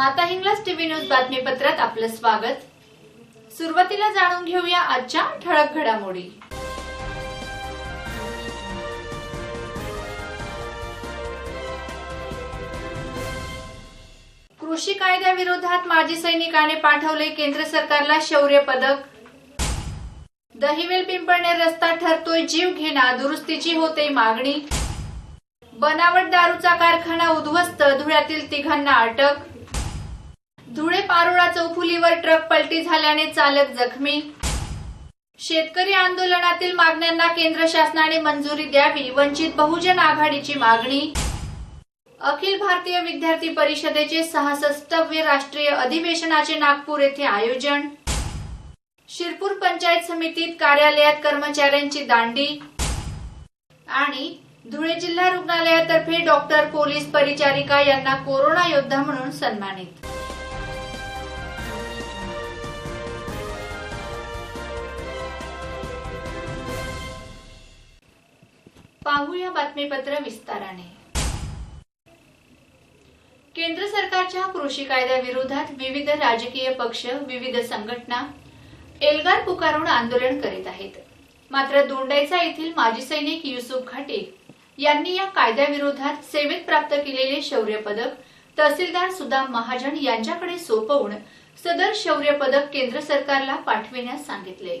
माता Hinglaj TV news बातमीपत्रात आपलं स्वागत. सुरुवातीला जाणून घेऊया आजच्या ठळक घडामोडी. कृषी कायद्याविरोधात माजी सैनिकाने पाठवले केंद्र सरकारला शौर्य पदक. दहिवेल पिंपळणे रस्ता ठरतोय जीव घेणा दुरुस्तीची होते मागणी. बनावट दारूचा कारखाना उद्ध्वस्त धुळ्यातील तिघांना अटक. धुळे पारोळा चौफुलीवर ट्रक पलटी झाल्याने चालक जखमी. शेतकरी आंदोलनातील मागण्यांना केंद्र शासनाने मंजुरी द्यावी वंचित बहुजन आघाडीची मागणी. अखिल भारतीय विद्यार्थी परिषदेचे सहासष्टव्य राष्ट्रीय अधिवेशनाचे नागपूर येथे आयोजन. शिरपूर पंचायत समितीत कार्यालयात कर्मचाऱ्यांची दांडी. आणि धुळे जिल्हा रुग्णालयातर्फे डॉक्टर पोलीस परिचारिका यांना कोरोना योद्धा म्हणून सन्मानित. पाहूया बातमीपत्र विस्ताराने. केंद्र सरकारच्या कृषी कायद्याविरोधात विविध राजकीय पक्ष विविध संघटना एल्गार पुकारून आंदोलन करीत आहेत. मात्र दोंडाईचा येथील माजी सैनिक युसुफ घाटे यांनी या कायद्याविरोधात सेवेत प्राप्त केलेले शौर्य पदक तहसीलदार सुदाम महाजन यांच्याकडे सोपवून सदर शौर्य पदक केंद्र सरकारला पाठविण्यास सांगितले.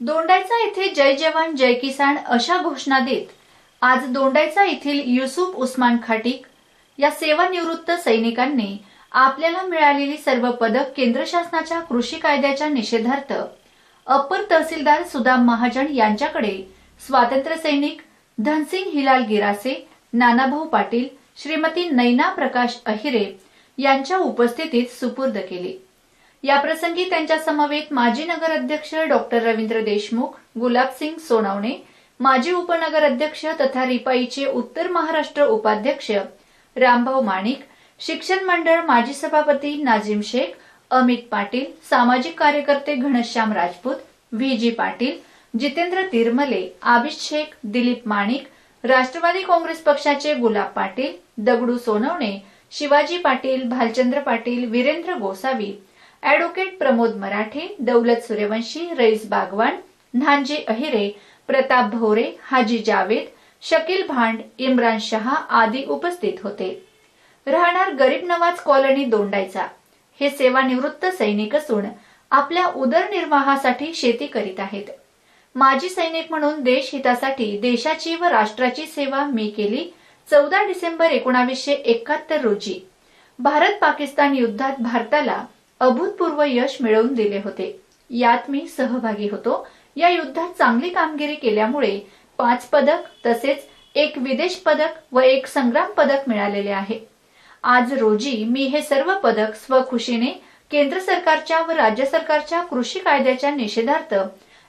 दोंडायचा येथे जय जवान जय किसान अशा घोषणा देत आज दोंडायचा येथील युसुफ उस्मान खाटीक या सेवानिवृत्त सैनिकांनी आपल्याला मिळालेली सर्व पदक केंद्र शासनाच्या कृषी कायद्याच्या निषेधार्थ अप्पर तहसीलदार सुदाम महाजन यांच्याकडे स्वातंत्र्य सैनिक धनसिंग हिलाल गिरासे नानाभाऊ पाटील श्रीमती नैना प्रकाश अहिरे यांच्या उपस्थितीत सुपूर्द केले. याप्रसंगी त्यांच्या समवेत माजी नगर अध्यक्ष डॉक्टर रवींद्र देशमुख गुलाबसिंग सोनवणे माजी उपनगर अध्यक्ष तथा रिपाईचे उत्तर महाराष्ट्र उपाध्यक्ष रामभाऊ माणिक शिक्षण मंडळ माजी सभापती नाजिम शेख अमित पाटील सामाजिक कार्यकर्ते घनश्याम राजपूत व्ही. जी. पाटील जितेंद्र तिरमले आबिश शेख दिलीप माणिक राष्ट्रवादी काँग्रेस पक्षाचे गुलाब पाटील दगडू सोनवणे शिवाजी पाटील भालचंद्र पाटील वीरेंद्र गोसावी अॅडव्होकेट प्रमोद मराठे दौलत सूर्यवंशी रईस बागवान न्हांजे अहिरे प्रताप भोरे हाजी जावेद शकील भांड इम्रान शहा आदी उपस्थित होते. राहणार गरीब नवाज कॉलनी दोंडायचा हे सेवानिवृत्त सैनिक असून आपल्या उदरनिर्वाहासाठी शेती करीत आहेत. माजी सैनिक म्हणून देश हितासाठी देशाची व राष्ट्राची सेवा मी केली चौदा डिसेंबर एकोणावीसशे एकाहत्तर रोजी. भारत पाकिस्तान युद्धात भारताला अभूतपूर्व यश मिळवून दिले होते. यात मी सहभागी होतो. या युद्धात चांगली कामगिरी केल्यामुळे पाच पदक तसेच एक विदेश पदक व एक संग्राम पदक मिळालेले आहे. आज रोजी मी हे सर्व पदक स्वखुशीने केंद्र सरकारच्या व राज्य सरकारच्या कृषी कायद्याच्या निषेधार्थ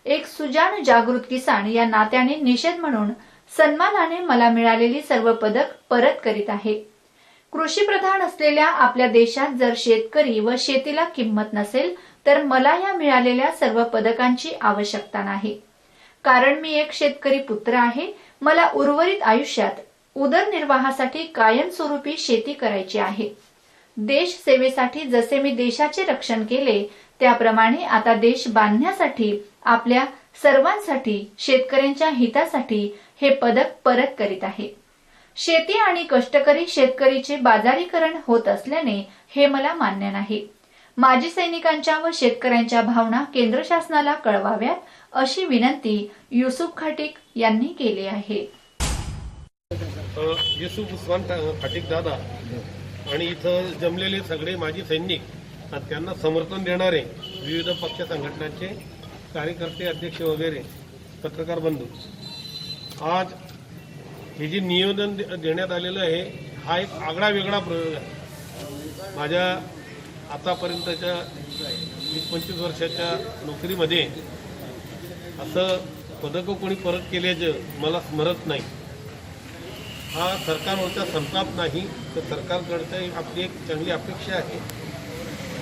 एक सुजान जागृत किसान या नात्याने निषेध म्हणून सन्मानाने मला मिळालेली सर्व पदक परत करीत आहे. कृषी प्रधान असलेल्या आपल्या देशात जर शेतकरी व शेतीला किंमत नसेल तर मला या मिळालेल्या सर्व पदकांची आवश्यकता नाही. कारण मी एक शेतकरी पुत्र आहे मला उर्वरित आयुष्यात उदरनिर्वाहासाठी कायमस्वरूपी शेती करायची आहे. देश सेवेसाठी जसे मी देशाचे रक्षण केले त्याप्रमाणे आता देश बांधण्यासाठी आपल्या सर्वांसाठी शेतकऱ्यांच्या हितासाठी हे पदक परत करीत आहे. शेती आणि कष्टकरी शेतकरीचे बाजारीकरण होत असल्याने हे मला मान्य नाही. माजी सैनिकांच्या व शेतकऱ्यांच्या भावना केंद्र शासनाला कळवाव्यात अशी विनंती युसुफ खाटिक यांनी केली आहे. युसुफ उस्मान खाटीक दादा आणि इथं जमलेले सगळे माजी सैनिक त्यांना समर्थन देणारे विविध पक्ष संघटनांचे कार्यकर्ते अध्यक्ष वगैरे पत्रकार बंधू. आज हे जे नियोजन दे- देण्यात आलेलं आहे हा एक आगळा वेगळा प्रयोग आहे. माझ्या आतापर्यंतच्या वीस पंचवीस वर्षाच्या नोकरीमध्ये असं पदकं कोणी परत केल्याचं मला स्मरत नाही. हा सरकारवरचा संताप नाही तर सरकारकडचं आपली एक चांगली अपेक्षा आहे.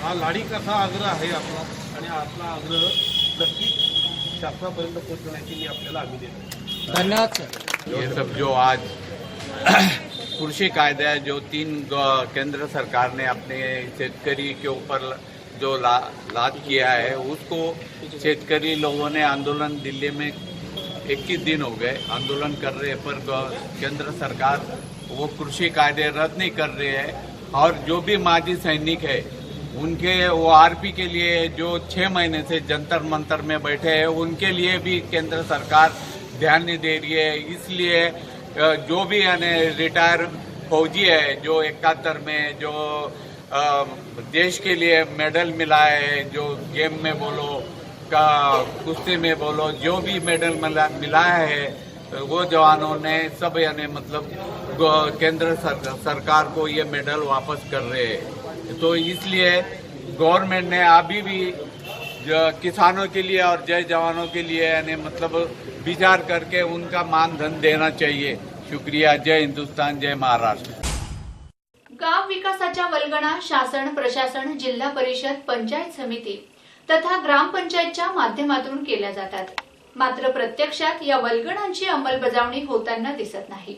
हा लाडी कसा आग्रह आहे आपला आणि आपला आग्रह नक्कीच शासनापर्यंत पोहोचवण्याची मी आपल्याला हमी देतो. धन्यवाद सर. ये सब जो आज कृषि कायदा जो तीन केंद्र सरकार ने अपने शेतकरी के ऊपर जो ला, लाद किया है उसको शेतकरी लोगों ने आंदोलन दिल्ली में 21 दिन हो गए आंदोलन कर रहे हैं पर केंद्र सरकार वो कृषि कायदे रद्द नहीं कर रहे हैं। और जो भी माजी सैनिक है उनके वो आरपी के लिए जो छः महीने से जंतर मंतर में बैठे हैं उनके लिए भी केंद्र सरकार ध्यान नहीं दे रही है। इसलिए जो भी यानी रिटायर फौजी है जो इकहत्तर में जो देश के लिए मेडल मिला है जो गेम में बोलो का कुश्ती में बोलो जो भी मेडल मिला मिला है वो जवानों ने सब यानी मतलब केंद्र सर, सरकार को ये मेडल वापस कर रहे हैं। तो इसलिए गवर्नमेंट ने अभी भी किसानों के लिए और जय जवानों के लिए यानी मतलब विचार करके उनका मानधन देना चाहिए। शुक्रिया। जय हिंदुस्तान जय महाराष्ट्र। गाव विकासाच्या वल्गणा शासन प्रशासन जिल्हा परिषद पंचायत समिती तथा ग्रामपंचायतच्या माध्यमातून केल्या जातात. मात्र प्रत्यक्षात या वल्गणांची अंमलबजावणी होताना दिसत नाही.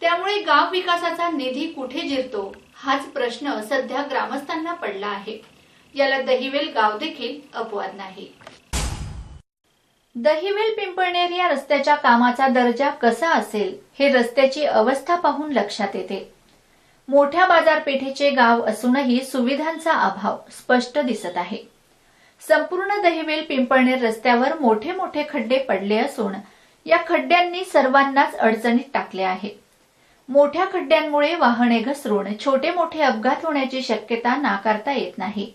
त्यामुळे गाव विकासाचा निधी कुठे जिरतो हाच प्रश्न सध्या ग्रामस्थांना पडला आहे. याला दहिवेल गाव देखील अपवाद नाही. दहिवेल पिंपळनेर या रस्त्याच्या कामाचा दर्जा कसा असेल हे रस्त्याची अवस्था पाहून लक्षात येते. मोठ्या बाजारपेठेचे गाव असूनही सुविधांचा अभाव स्पष्ट दिसत आहे. संपूर्ण दहिवेल पिंपळनेर रस्त्यावर मोठे मोठे खड्डे पडले असून या खड्ड्यांनी सर्वांनाच अडचणीत टाकले आहे. मोठ्या खड्ड्यांमुळे वाहने घसरून छोटे मोठे अपघात होण्याची शक्यता नाकारता येत नाही.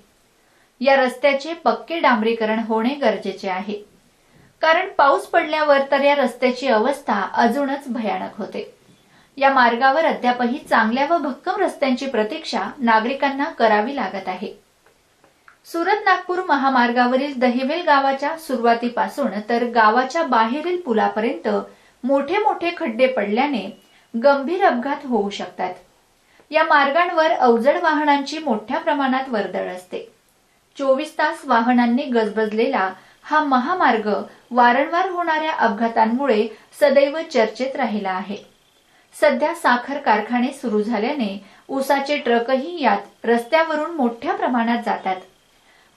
या रस्त्याचे पक्के डांबरीकरण होणे गरजेचे आहे. कारण पाऊस पडल्यावर तर या रस्त्याची अवस्था अजूनच भयानक होते. या मार्गावर अद्यापही चांगल्या व भक्कम रस्त्यांची प्रतीक्षा नागरिकांना करावी लागत आहे. सुरत नागपूर महामार्गावरील दहिवेल गावाच्या सुरुवातीपासून तर गावाच्या बाहेरील पुलापर्यंत मोठे मोठे खड्डे पडल्याने गंभीर अपघात होऊ शकतात. या मार्गांवर अवजड वाहनांची मोठ्या प्रमाणात वर्दळ असते. चोवीस तास वाहनांनी गजबजलेला हा महामार्ग वारंवार होणाऱ्या अपघातांमुळे सदैव चर्चेत राहिला आहे. सध्या साखर कारखाने सुरू झाल्याने ऊसाचे ट्रकही यात रस्त्यावरून मोठ्या प्रमाणात जातात.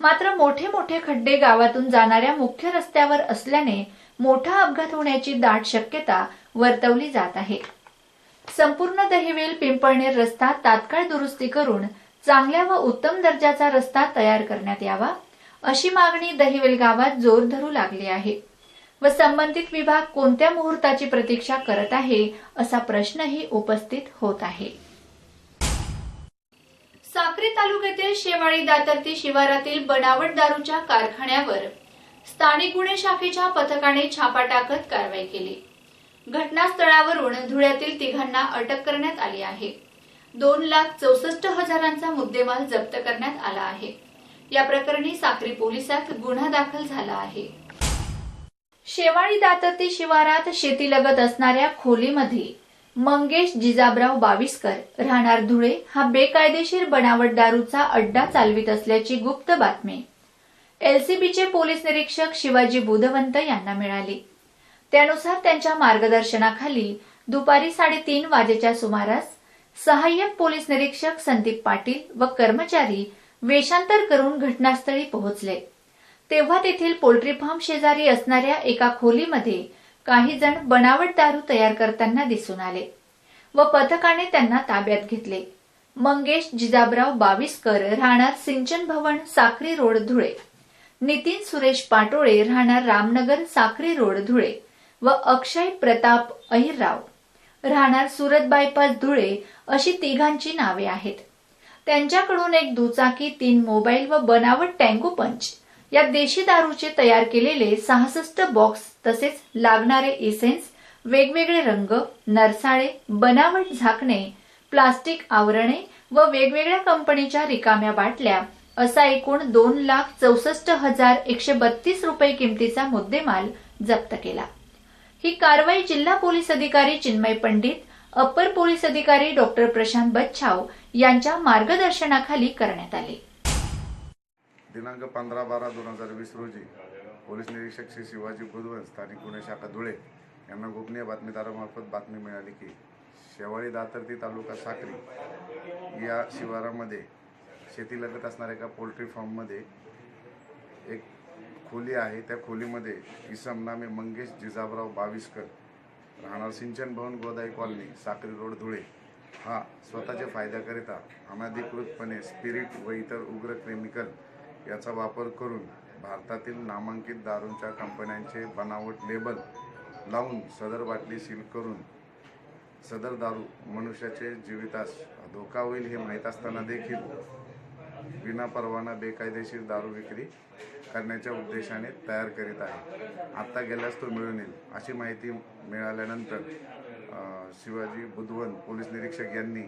मात्र मोठे मोठे खड्डे गावातून जाणाऱ्या मुख्य रस्त्यावर असल्याने मोठा अपघात होण्याची दाट शक्यता वर्तवली जात आहे. संपूर्ण दहिवेल पिंपळनेर रस्ता तात्काळ दुरुस्ती करून चांगल्या व उत्तम दर्जाचा रस्ता तयार करण्यात यावा. अशी मागणी दहिवेल गावात जोर धरू लागली आहे. व संबंधित विभाग कोणत्या मुहूर्ताची प्रतीक्षा करत आहे असा प्रश्नही उपस्थित होत आहे. साक्री तालुक्यातील शेवाळी दातर्ती शिवारातील बनावट दारूच्या कारखान्यावर स्थानिक गुन्हे शाखेच्या पथकाने छापा टाकत कारवाई केली. घटनास्थळावरून धुळ्यातील तिघांना अटक करण्यात आली आहे. दोन लाख चौसष्ट हजारांचा मुद्देमाल जप्त करण्यात आला आहे. या प्रकरणी साक्री पोलिसात गुन्हा दाखल झाला आहे. शेवाळी दातर्ती शिवारात शेतीलगत असणाऱ्या खोलीमध्ये मंगेश जिजाबराव बाविस्कर राहणार धुळे हा बेकायदेशीर बनावट दारूचा अड्डा चालवित असल्याची गुप्त बातमी. एलसीबीचे पोलीस निरीक्षक शिवाजी बुधवंत यांना मिळाली. त्यानुसार त्यांच्या मार्गदर्शनाखाली दुपारी साडेतीन वाजेच्या सुमारास सहाय्यक पोलीस निरीक्षक संदीप पाटील व कर्मचारी वेषांतर करून घटनास्थळी पोहोचले. तेव्हा तेथील पोल्ट्री फार्म शेजारी असणाऱ्या एका खोलीमध्ये काही जण बनावट दारू तयार करताना दिसून आले व पथकाने त्यांना ताब्यात घेतले. मंगेश जिजाबराव बाविस्कर राहणार सिंचन भवन साखरी रोड धुळे. नितीन सुरेश पाटोळे राहणार रामनगर साखरी रोड धुळे व अक्षय प्रताप अहिरराव राहणार सुरत बायपास धुळे अशी तिघांची नावे आहेत. त्यांच्याकडून एक दुचाकी तीन मोबाईल व बनावट टँगो पंच. या देशी दारूचे तयार केलेले सहासष्ट बॉक्स तसेच लागणारे इसेन्स वेगवेगळे रंग नरसाळे बनावट झाकणे प्लास्टिक आवरणे व वेगवेगळ्या कंपनीच्या रिकाम्या बाटल्या असा एकूण दोन लाख चौसष्ट हजार एकशे बत्तीस रुपये किमतीचा मुद्देमाल जप्त केला. ही कारवाई जिल्हा पोलीस अधिकारी चिन्मय पंडित अप्पर पोलीस अधिकारी डॉक्टर प्रशांत बच्छाव यांच्या मार्गदर्शनाखाली करण्यात आले. दिनांक पंधरा बारा दोन हजार वीस रोजी पोलीस निरीक्षक श्री शिवाजी बुधवन स्थानिक गुन्हे शाखा धुळे यांना गोपनीय बातमीदारामार्फत बातमी मिळाली की शेवाळी दातर्ती तालुका साक्री या शिवारामध्ये शेतीलगत असणाऱ्या एका पोल्ट्री फार्ममध्ये एक खोली आहे. त्या खोलीमध्ये इसम नामे मंगेश जिजाबराव बाविस्कर राहणार सिंचन भवन गोदाई कॉलनी साक्री रोड धुळे. हा स्वतःच्या फायद्याकरिता अनधिकृतपणे स्पिरिट व इतर उग्र केमिकल याचा वापर करून भारतातील नामांकित दारूंच्या कंपन्यांचे बनावट लेबल लावून सदर बाटली सील करून सदर दारू मनुष्याचे जीवितास धोका होईल हे माहीत असताना देखील विनापरवाना बेकायदेशीर दारू विक्री करण्याच्या उद्देशाने तयार करीत आहे. आत्ता गेल्यास तो मिळून येईल अशी माहिती मिळाल्यानंतर शिवाजी बुधवन पोलीस निरीक्षक यांनी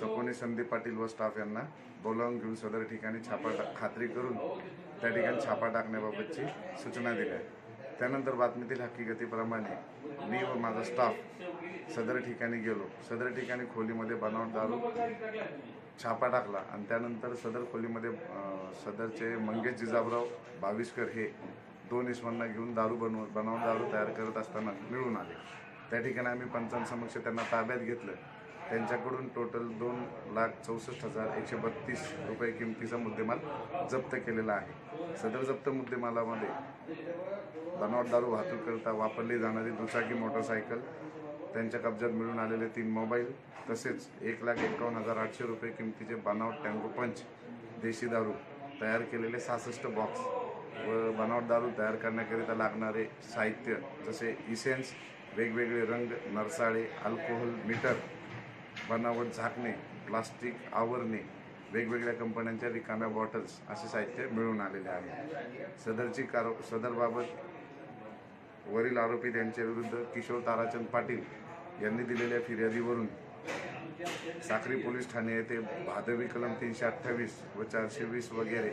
सपोनी संदीप पाटील व स्टाफ यांना बोलावून घेऊन सदर ठिकाणी छापा खात्री करून त्या ठिकाणी छापा टाकण्याबाबतची सूचना दिल्या. त्यानंतर बातमीतील हकीकतीप्रमाणे मी व माझा स्टाफ सदर ठिकाणी गेलो. सदर ठिकाणी खोलीमध्ये बनावट दारू छापा टाकला आणि त्यानंतर सदर खोलीमध्ये सदरचे मंगेश जिजाबराव बावीसकर हे दोन इसमांना घेऊन दारू बनव बनवून दारू तयार करत असताना मिळून आले. त्या ठिकाणी आम्ही पंचांसमक्ष त्यांना ताब्यात घेतलं. त्यांच्याकडून टोटल दोन लाख चौसष्ट हजार एकशे बत्तीस रुपये किमतीचा मुद्देमाल जप्त केलेला आहे. सदर जप्त मुद्देमालामध्ये बनावट दारू वाहतूक करता वापरली जाणारी दुचाकी मोटरसायकल त्यांच्या कब्जात मिळून आलेले तीन मोबाईल तसेच एक लाख एकावन्न हजार आठशे रुपये किमतीचे बनावट टँगो पंच देशी दारू तयार केलेले सहासष्ट बॉक्स व बनावट दारू तयार करण्याकरिता लागणारे साहित्य जसे इसेन्स वेगवेगळे रंग नरसाळे अल्कोहोल मीटर बनावट झाकणे प्लास्टिक आवरणे वेगवेगळ्या कंपन्यांच्या रिकाम्या बॉटल्स असे साहित्य मिळून आलेले आहे. सदरची कार सदरबाबत वरील आरोपी त्यांच्या विरुद्ध किशोर ताराचंद पाटील यांनी दिलेल्या फिर्यादीवरून साक्री पोलीस ठाणे येथे भादवी कलम तीनशे अठ्ठावीस व चारशे वीस वगैरे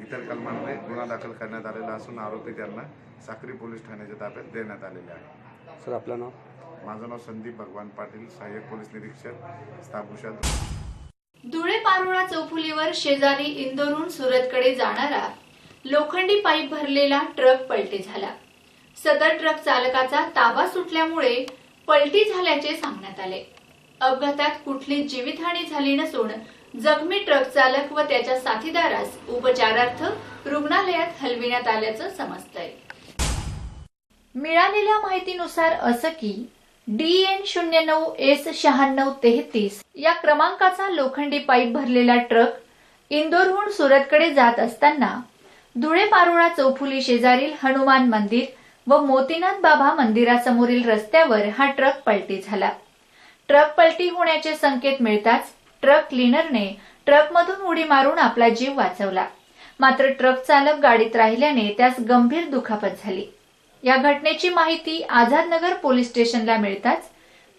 इतर कलमांमध्ये गुन्हा दाखल करण्यात आलेला असून आरोपी त्यांना साक्री पोलीस ठाण्याच्या ताब्यात देण्यात आलेले आहे. सर आपलं नाव? माझं नाव संदीप भगवान पाटील सहाय्यक पोलीस निरीक्षक स्थापुषा धुळे पारोळा चौफुलीवर शेजारी इंदोरहून सुरतकडे जाणारा लोखंडी पाईप भरलेला ट्रक पलटी झाला. सदर ट्रक चालकाचा ताबा सुटल्यामुळे पलटी झाल्याचे सांगण्यात आले. अपघातात कुठली जीवितहानी झाली नसून जखमी ट्रक चालक व त्याच्या साथीदारास उपचारार्थ रुग्णालयात हलविण्यात आल्याचं समजतंय. मिळालेल्या माहितीनुसार असं की डी एन शून्य नऊ एस शहाण्णव तेहतीस या क्रमांकाचा लोखंडी पाईप भरलेला ट्रक इंदोरहून सुरतकडे जात असताना धुळे पारोळा चौफुली शेजारील हनुमान मंदिर व मोतीनाथ बाबा मंदिरासमोरील रस्त्यावर हा ट्रक पलटी झाला. ट्रक पलटी होण्याचे संकेत मिळताच ट्रक क्लीनरने ट्रकमधून उडी मारून आपला जीव वाचवला. मात्र ट्रक चालक गाडीत राहिल्याने त्यास गंभीर दुखापत झाली. या घटनेची माहिती आझादनगर पोलीस स्टेशनला मिळताच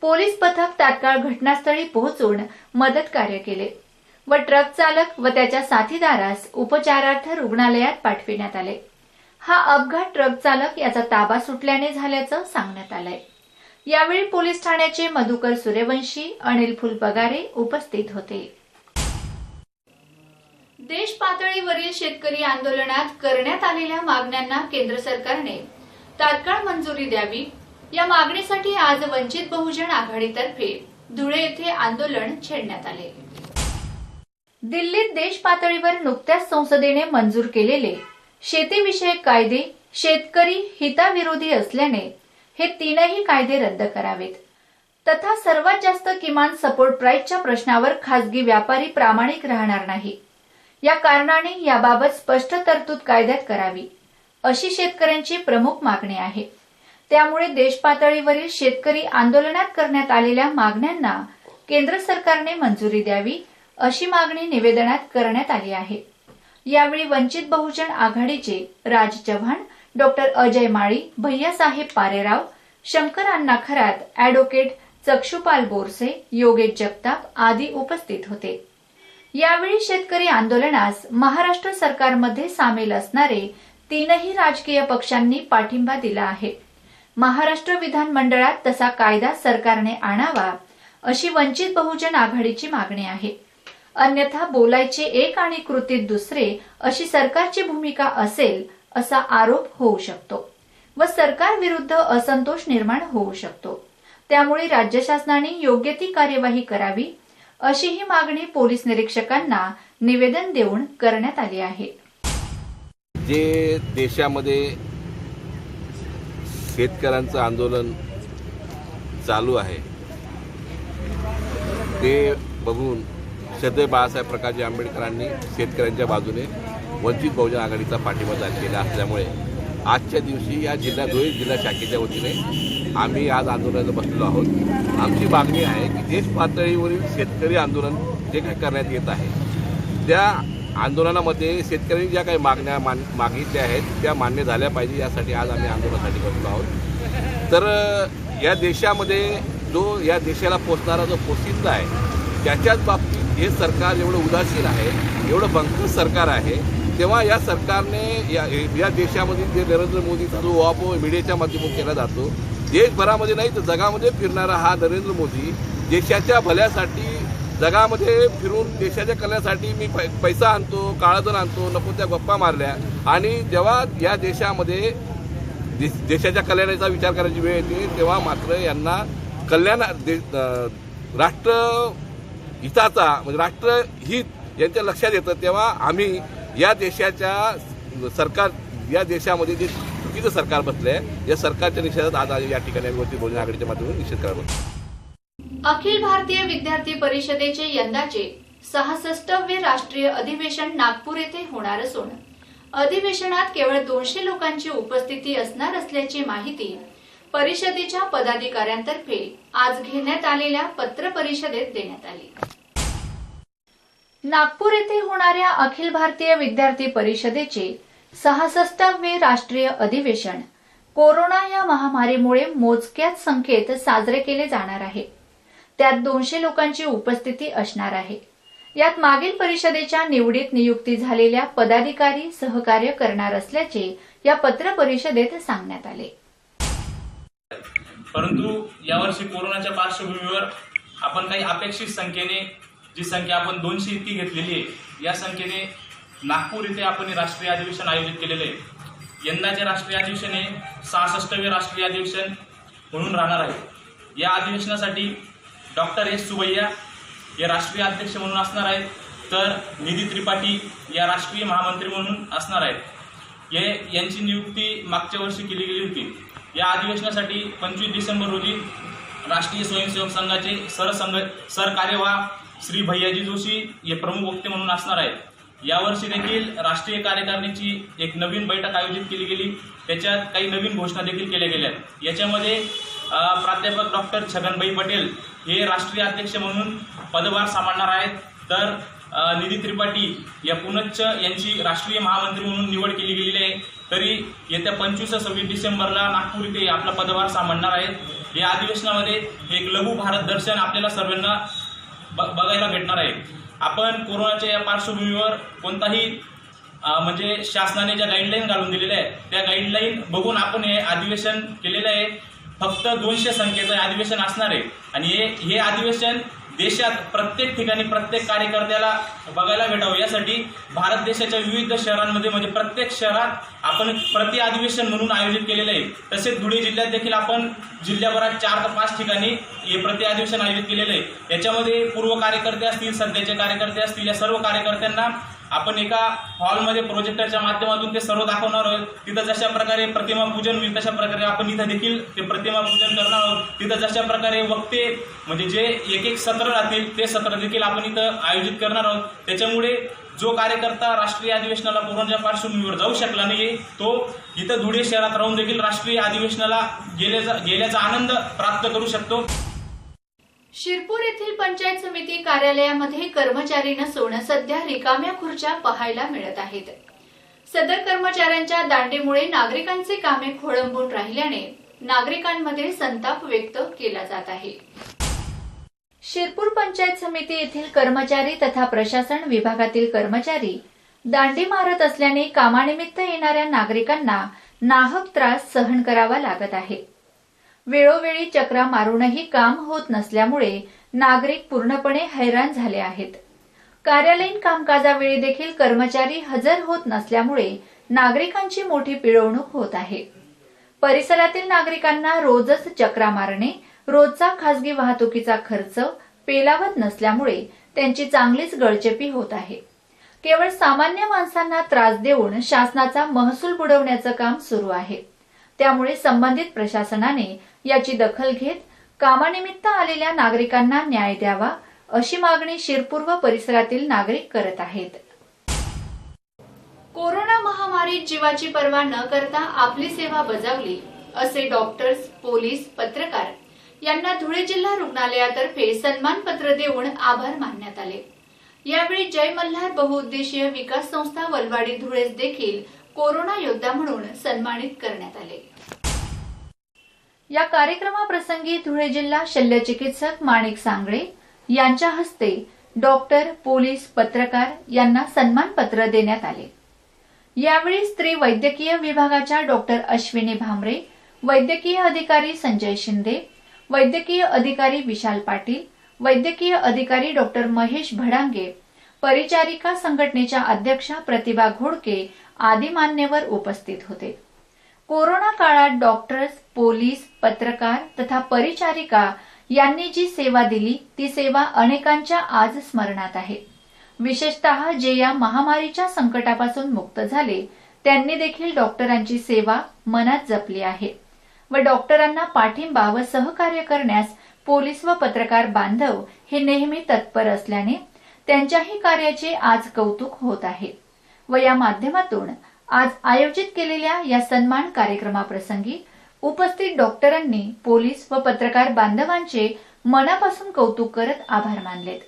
पोलीस पथक तात्काळ घटनास्थळी पोहोचून मदत कार्य केले व ट्रक चालक व त्याच्या साथीदारास उपचारार्थ रुग्णालयात पाठविण्यात आले. हा अपघात ट्रक चालक याचा ताबा सुटल्याने झाल्याचं सांगण्यात आलंय. यावेळी पोलीस ठाण्याचे मधुकर सूर्यवंशी अनिल फुलपगारे उपस्थित होते. देश पातळीवरील शेतकरी आंदोलनात करण्यात आलेल्या मागण्यांना केंद्र सरकारने तात्काळ मंजुरी द्यावी. या मागणीसाठी आज वंचित बहुजन आघाडीतर्फे धुळे येथे आंदोलन छेडण्यात आले. दिल्लीत देश पातळीवर नुकत्याच संसदेने मंजूर केलेले शेतीविषयक कायदे शेतकरी हिताविरोधी असल्याने हे तीनही कायदे रद्द करावेत. तथा सर्वात जास्त किमान सपोर्ट प्राईसच्या प्रश्नावर खासगी व्यापारी प्रामाणिक राहणार नाही. या कारणाने याबाबत स्पष्ट तरतूद कायद्यात करावी अशी शेतकऱ्यांची प्रमुख मागणी आहे. त्यामुळे देश पातळीवरील शेतकरी आंदोलनात करण्यात आलेल्या मागण्यांना केंद्र सरकारने मंजुरी द्यावी अशी मागणी निवेदनात करण्यात आली आहे. यावेळी वंचित बहुजन आघाडीचे राज चव्हाण डॉक्टर अजय माळी भैयासाहेब पारेराव शंकर अण्णा खरात अॅडव्होकेट चक्षुपाल बोरसे योगेश जगताप आदी उपस्थित होते. यावेळी शेतकरी आंदोलनास महाराष्ट्र सरकारमध्ये सामील असणारे तीनही राजकीय पक्षांनी पाठिंबा दिला आहे. महाराष्ट्र विधानमंडळात तसा कायदा सरकारने आणावा अशी वंचित बहुजन आघाडीची मागणी आहे. अन्यथा बोलायचे एक आणि कृतीत दुसरे अशी सरकारची भूमिका असेल असा आरोप होऊ शकतो व सरकार विरुद्ध असंतोष निर्माण होऊ शकतो. त्यामुळे राज्य शासनाने योग्य ती कार्यवाही करावी अशीही मागणी पोलीस निरीक्षकांना निवेदन देऊन करण्यात आली आहे. जे देशामध्ये शेतकऱ्यांचं आंदोलन चालू आहे ते बघून श्रद्धे बाळासाहेब प्रकाशजी आंबेडकरांनी शेतकऱ्यांच्या बाजूने वंचित बहुजन आघाडीचा पाठिंबा जाहीर केला असल्यामुळे आजच्या दिवशी या जिल्हा धुळे जिल्हा शाखेच्या वतीने आम्ही आज आंदोलनाला बसलेलो आहोत. आमची मागणी आहे की देश पातळीवरील शेतकरी आंदोलन जे काही करण्यात येत आहे त्या आंदोलनामध्ये शेतकऱ्यांनी ज्या काही मागण्या मान मागितल्या आहेत त्या मान्य झाल्या पाहिजे यासाठी आज आम्ही आंदोलनासाठी बसलो आहोत. तर या देशामध्ये जो या देशाला पोचणारा जो पोसिंदा आहे त्याच्याच बाबतीत हे सरकार एवढं उदासीन आहे एवढं बंकस सरकार आहे तेव्हा या सरकारने या या देशामधील जे नरेंद्र मोदीचा जो वापो मीडियाच्या माध्यमातून केला जातो देशभरामध्ये नाही तर जगामध्ये फिरणारा हा नरेंद्र मोदी देशाच्या भल्यासाठी जगामध्ये फिरून देशाच्या कल्याणासाठी मी पै पैसा आणतो काळाधन आणतो नको त्या गप्पा मारल्या. आणि जेव्हा या देशामध्ये देश- देशाच्या कल्याणाचा विचार करायची वेळ येते तेव्हा मात्र यांना कल्याण दे- राष्ट्र हिताचा म्हणजे राष्ट्रहित यांच्या लक्षात येतं तेव्हा आम्ही या देशाच्या सरकार या देशामध्ये जे चुकीचं सरकार बसलं आहे या सरकारच्या निषेधात आज आज या ठिकाणी आम्ही बहुजन आघाडीच्या माध्यमातून निषेध करायला अखिल भारतीय विद्यार्थी परिषदेचे यंदाचे सहासष्टवे राष्ट्रीय अधिवेशन नागपूर येथे होणार असून अधिवेशनात केवळ दोनशे लोकांची उपस्थिती असणार असल्याची माहिती परिषदेच्या पदाधिकाऱ्यांतर्फे आज घेण्यात आलेल्या पत्र परिषदेत देण्यात आली. नागपूर येथे होणाऱ्या अखिल भारतीय विद्यार्थी परिषदेचे सहासष्टावे राष्ट्रीय अधिवेशन कोरोना या महामारीमुळे मोजक्याच संख्येत साजरे केले जाणार आहे. त्यात दोनशे लोकांची उपस्थिती असणार आहे. यात मागील परिषदेच्या निवडीत नियुक्ती झालेल्या पदाधिकारी सहकार्य करणार असल्याचे या पत्र परिषदेत सांगण्यात आले. परंतु यावर्षी कोरोनाच्या पार्श्वभूमीवर आपण काही अपेक्षित संख्येने जी संख्या आपण दोनशे इतकी घेतलेली आहे या संख्येने नागपूर इथे आपण राष्ट्रीय अधिवेशन आयोजित केलेलं आहे. यंदाचे राष्ट्रीय अधिवेशन हे सहासष्टवे राष्ट्रीय अधिवेशन म्हणून राहणार आहे. या अधिवेशनासाठी डॉक्टर एस सुबैया हे राष्ट्रीय अध्यक्ष म्हणून असणार आहेत तर निधी त्रिपाठी या राष्ट्रीय महामंत्री म्हणून असणार आहेत. हे यांची नियुक्ती मागच्या वर्षी केली गेली होती. या अधिवेशनासाठी पंचवीस डिसेंबर रोजी राष्ट्रीय स्वयंसेवक संघाचे सरसंघ सरकार्यवाह श्री भैयाजी जोशी हे प्रमुख वक्ते म्हणून असणार आहेत. यावर्षी देखील राष्ट्रीय कार्यकारिणीची एक नवीन बैठक आयोजित केली गेली. त्याच्यात काही नवीन घोषणा देखील केल्या गेल्या. याच्यामध्ये प्राध्यापक डॉक्टर छगनभाई पटेल हे राष्ट्रीय अध्यक्ष म्हणून पदभार सांभाळणार आहेत. तर निधी त्रिपाठी या पुनच्च यांची राष्ट्रीय महामंत्री म्हणून निवड केली गेलेली आहे. तरी येत्या पंचवीस सव्वीस डिसेंबरला नागपूर इथे आपला पदभार सांभाळणार आहेत. या अधिवेशनामध्ये एक लघु भारत दर्शन आपल्याला सर्वांना बघायला भेटणार आहे. आपण कोरोनाच्या या पार्श्वभूमीवर कोणताही म्हणजे शासनाने ज्या गाईडलाईन घालून दिलेल्या आहेत त्या गाईडलाईन बघून आपण हे अधिवेशन केलेलं आहे. फक्त दोनशे संख्येचं अधिवेशन असणार आहे. आणि हे हे अधिवेशन देशात प्रत्येक ठिकाणी प्रत्येक कार्यकर्त्याला बघायला भेटावं. यासाठी भारत देशाच्या विविध शहरांमध्ये म्हणजे प्रत्येक शहरात आपण प्रति अधिवेशन म्हणून आयोजित केलेलं आहे. तसेच धुळे जिल्ह्यात देखील आपण जिल्ह्याभरात चार ते पाच ठिकाणी हे प्रति अधिवेशन आयोजित केलेलं आहे. याच्यामध्ये पूर्व कार्यकर्ते असतील सध्याचे कार्यकर्ते असतील या सर्व कार्यकर्त्यांना आपण एका हॉलमध्ये प्रोजेक्टरच्या माध्यमातून ते सर्व दाखवणार आहोत. तिथं जशा प्रकारे प्रतिमा पूजन होईल तशा प्रकारे आपण इथं देखील ते प्रतिमा पूजन करणार आहोत. तिथं जशा प्रकारे वक्ते म्हणजे जे एक एक सत्र राहतील ते सत्र देखील आपण इथं आयोजित करणार आहोत. त्याच्यामुळे जो कार्यकर्ता राष्ट्रीय अधिवेशनाला कोरोनाच्या पार्श्वभूमीवर जाऊ शकला नाही तो इथं धुळे शहरात राहून देखील राष्ट्रीय अधिवेशनाला गेल्याचा गेल्याचा आनंद प्राप्त करू शकतो. शिरपूर येथील पंचायत समिती कार्यालयामध्ये कर्मचारी नसून सध्या रिकाम्या खुर्च्या पाहायला मिळत आहेत. सदर कर्मचाऱ्यांच्या दांडीमुळे नागरिकांचे कामे खोळंबून राहिल्याने नागरिकांमध्ये संताप व्यक्त केला जात आहे. शिरपूर पंचायत समिती येथील कर्मचारी तथा प्रशासन विभागातील कर्मचारी दांडी मारत असल्याने कामानिमित्त येणाऱ्या नागरिकांना नाहक त्रास सहन करावा लागत आहे. वेळोवेळी चक्रा मारूनही काम होत नसल्यामुळे नागरिक पूर्णपणे हैराण झाले आहेत. कार्यालयीन कामकाजावेळी देखील कर्मचारी हजर होत नसल्यामुळे नागरिकांची मोठी पिळवणूक होत आहे. परिसरातील नागरिकांना रोजच चक्रा मारणे रोजचा खासगी वाहतुकीचा खर्च पेलावत नसल्यामुळे त्यांची चांगलीच गळचेपी होत आहे. केवळ सामान्य माणसांना त्रास देऊन शासनाचा महसूल बुडवण्याचं काम सुरू आहे. त्यामुळे संबंधित प्रशासनाने याची दखल घेत कामानिमित्त आलेल्या नागरिकांना न्याय द्यावा अशी मागणी शिरपूर्व परिसरातील नागरिक करत आहेत. कोरोना महामारीत जीवाची पर्वा न करता आपली सेवा बजावली असे डॉक्टर्स पोलीस पत्रकार यांना धुळे जिल्हा रुग्णालयातर्फे सन्मानपत्र देऊन आभार मानण्यात आले. यावेळी जय मल्हार बहुउद्देशीय विकास संस्था वलवाडी धुळेस देखील कोरोना योद्धा म्हणून सन्मानित करण्यात आले. या कार्यक्रमाप्रसंगी धुळे जिल्हा शल्यचिकित्सक माणिक सांगळे यांच्या हस्ते डॉक्टर पोलीस पत्रकार यांना सन्मानपत्र देण्यात आले. यावेळी स्त्री वैद्यकीय विभागाच्या डॉक्टर अश्विनी भामरे वैद्यकीय अधिकारी संजय शिंदे वैद्यकीय अधिकारी विशाल पाटील वैद्यकीय अधिकारी डॉक्टर महेश भडांगे परिचारिका संघटनेच्या अध्यक्षा प्रतिभा घोडके आदी मान्यवर उपस्थित होते. कोरोना काळात डॉक्टर्स पोलीस पत्रकार तथा परिचारिका यांनी जी सेवा दिली ती सेवा अनेकांच्या आज स्मरणात आहे. विशेषतः जे या महामारीच्या संकटापासून मुक्त झाले त्यांनी देखील डॉक्टरांची सेवा मनात जपली आहे व डॉक्टरांना पाठिंबा व सहकार्य करण्यास पोलीस व पत्रकार बांधव हे नेहमी तत्पर असल्याने त्यांच्याही कार्याचे आज कौतुक होत आहे. व या माध्यमातून आज आयोजित केलेल्या या सन्मान कार्यक्रमाप्रसंगी उपस्थित डॉक्टरांनी पोलीस व पत्रकार बांधवांचे मनापासून कौतुक करत आभार मानलेत.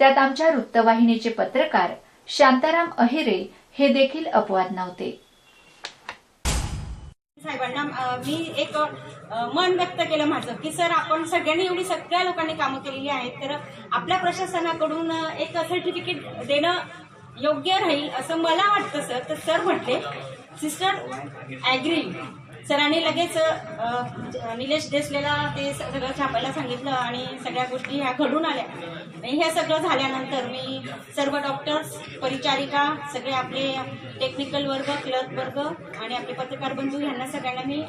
त्यात आमच्या वृत्तवाहिनीचे पत्रकार शांताराम अहिरे हे देखील अपवाद नव्हते. साहेबांना मी एक मन व्यक्त केलं माझं की सर आपण सगळ्यांनी एवढी सगळ्या लोकांनी कामं केलेली आहेत तर आपल्या प्रशासनाकडून एक सर्टिफिकेट देणं योग्य राहील असं मला वाटतं सर. तर सर म्हटले सिस्टर ॲग्री. सरांनी लगेच म्हणजे, निलेश देसलेला ते सगळं छापायला सांगितलं आणि सगळ्या गोष्टी ह्या घडून आल्या. हे सगळं झाल्यानंतर मी सर्व डॉक्टर्स परिचारिका सगळे आपले टेक्निकल वर्ग क्लर्क वर्ग आणि आपले पत्रकार बंधू यांना सगळ्यांना मी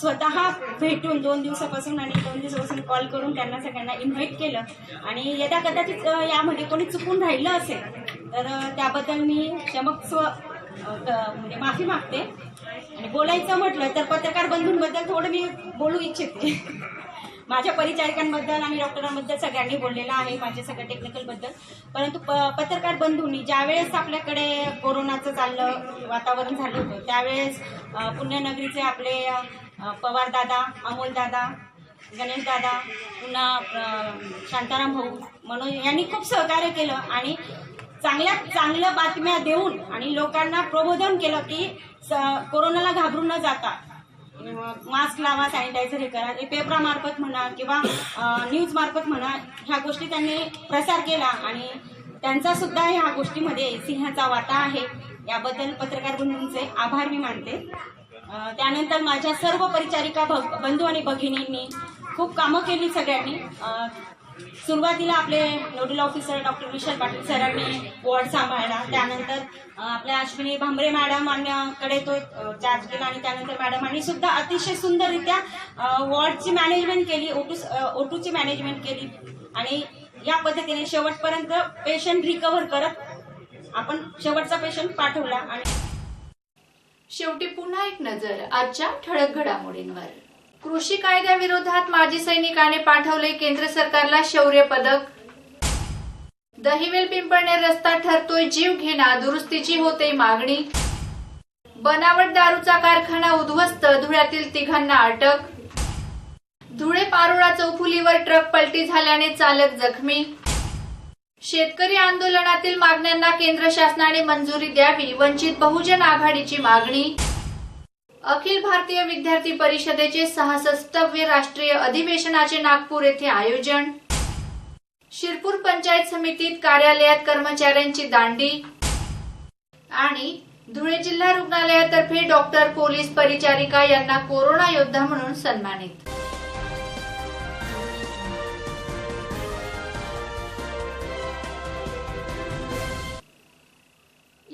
स्वतः भेटून दोन दिवसापासून आणि दोन दिवसापासून कॉल करून त्यांना सगळ्यांना इन्व्हाइट केलं. आणि यदा कदाचित यामध्ये कोणी चुकून राहिलं असेल तर त्याबद्दल मी क्षमस्व म्हणजे माफी मागते. आणि बोलायचं म्हटलं तर पत्रकार बंधूंबद्दल थोडं मी बोलू इच्छिते. माझ्या परिचारिकांबद्दल आणि डॉक्टरांबद्दल सगळ्यांनी बोललेलं आहे माझ्या सगळ्या टेक्निकलबद्दल. परंतु प पत्रकार बंधूंनी ज्यावेळेस आपल्याकडे कोरोनाचं चाललं वातावरण झालं होतं त्यावेळेस पुण्यनगरीचे आपले पवारदादा अमोलदादा गणेशदादा पुन्हा शांताराम भाऊ म्हणून यांनी खूप सहकार्य केलं आणि चांगल्या चांगल्या बातम्या देऊन आणि लोकांना प्रबोधन केलं की स- कोरोनाला घाबरून न जाता. मास्क लावा सॅनिटायझर हे करा. हे पेपरामार्फत म्हणा किंवा न्यूज मार्फत म्हणा ह्या गोष्टी त्यांनी प्रसार केला आणि त्यांचा सुद्धा ह्या गोष्टीमध्ये सिंहाचा वाटा आहे. याबद्दल पत्रकार बंधूंचे आभार मी मानते. त्यानंतर माझ्या सर्व परिचारिका भग- बंधू आणि भगिनींनी खूप कामं केली सगळ्यांनी. सुरुवातीला आपले nodal officer doctor Vishal Patil सरांनी वॉर्ड सांभाळला. त्यानंतर आपल्या अश्विनी भांबरे मॅडमांकडे तो चार्ज केला आणि त्यानंतर मॅडमांनी सुद्धा अतिशय सुंदररित्या वॉर्डची मॅनेजमेंट केली ओटू ओटूची मॅनेजमेंट केली आणि या पद्धतीने शेवटपर्यंत पेशंट रिकव्हर करत आपण शेवटचा पेशंट पाठवला आणि शेवटी पुन्हा एक नजर आजच्या ठळक घडामोडींवर. कृषी कायद्याविरोधात माजी सैनिकाने पाठवले केंद्र सरकारला शौर्य पदक. दहिवेल पिंपळनेर रस्ता ठरतोय जीव घेणा दुरुस्तीची होते मागणी. बनावट दारूचा कारखाना उद्ध्वस्त धुळ्यातील तिघांना अटक. धुळे पारोळा चौफुलीवर ट्रक पलटी झाल्याने चालक जखमी. शेतकरी आंदोलनातील मागण्यांना केंद्र शासनाने मंजुरी द्यावी वंचित बहुजन आघाडीची मागणी. अखिल भारतीय विद्यार्थी परिषदेचे सहासष्टवे राष्ट्रीय अधिवेशनाचे नागपूर येथे आयोजन. शिरपूर पंचायत समितीत कार्यालयात कर्मचाऱ्यांची दांडी. आणि धुळे जिल्हा रुग्णालयातर्फे डॉक्टर पोलीस परिचारिका यांना कोरोना योद्धा म्हणून सन्मानित.